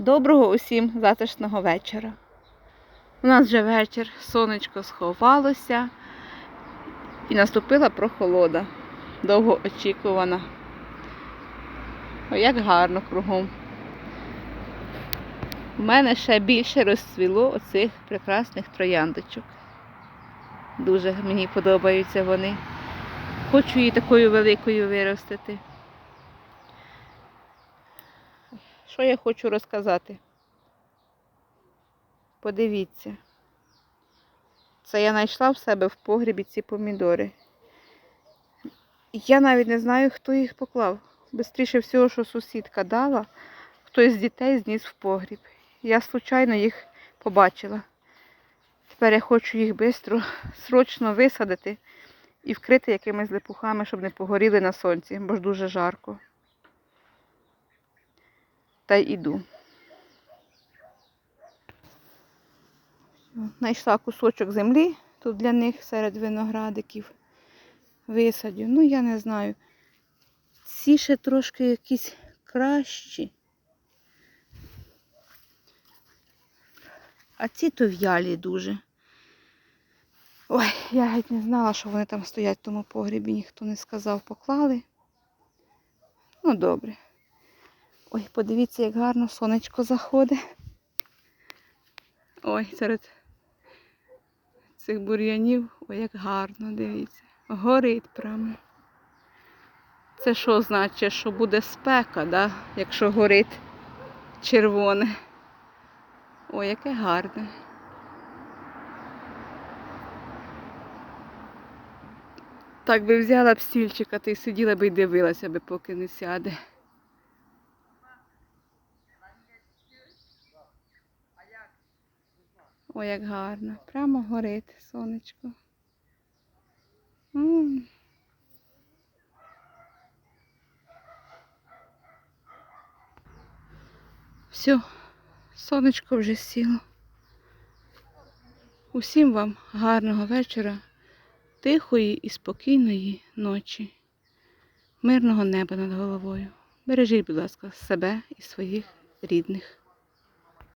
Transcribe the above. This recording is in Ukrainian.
Доброго усім затишного вечора. У нас вже вечір, сонечко сховалося і наступила прохолода, довго очікувана. О, як гарно кругом. У мене ще більше розцвіло оцих прекрасних трояндочок. Дуже мені подобаються вони. Хочу її такою великою виростити. Що я хочу розказати? Подивіться. Це я знайшла в себе в погрібі ці помідори. Я навіть не знаю, хто їх поклав. Бистріше всього, що сусідка дала, хтось з дітей зніс в погріб. Я случайно їх побачила. Тепер я хочу їх швидко, срочно висадити і вкрити якимись липухами, щоб не погоріли на сонці, бо ж дуже жарко. Та й іду. Знайшла кусочок землі тут для них серед виноградиків. Висадю. Ну, я не знаю. Ці ще трошки якісь кращі. А ці то в'ялі дуже. Ой, я геть не знала, що вони там стоять в тому погрібі, ніхто не сказав, поклали. Ну, добре. Ой, подивіться, як гарно сонечко заходить. Ой, серед цих бур'янів, ой, як гарно, дивіться. Горить прямо. Це що значить, що буде спека, да? якщо горить червоне. Ой, яке гарне. Так би взяла б стільчика та й сиділа би і дивилася би, поки не сяде. Ой, як гарно. Прямо горить сонечко. М. Все, сонечко вже сіло. Усім вам гарного вечора, тихої і спокійної ночі, мирного неба над головою. Бережіть, будь ласка, себе і своїх рідних.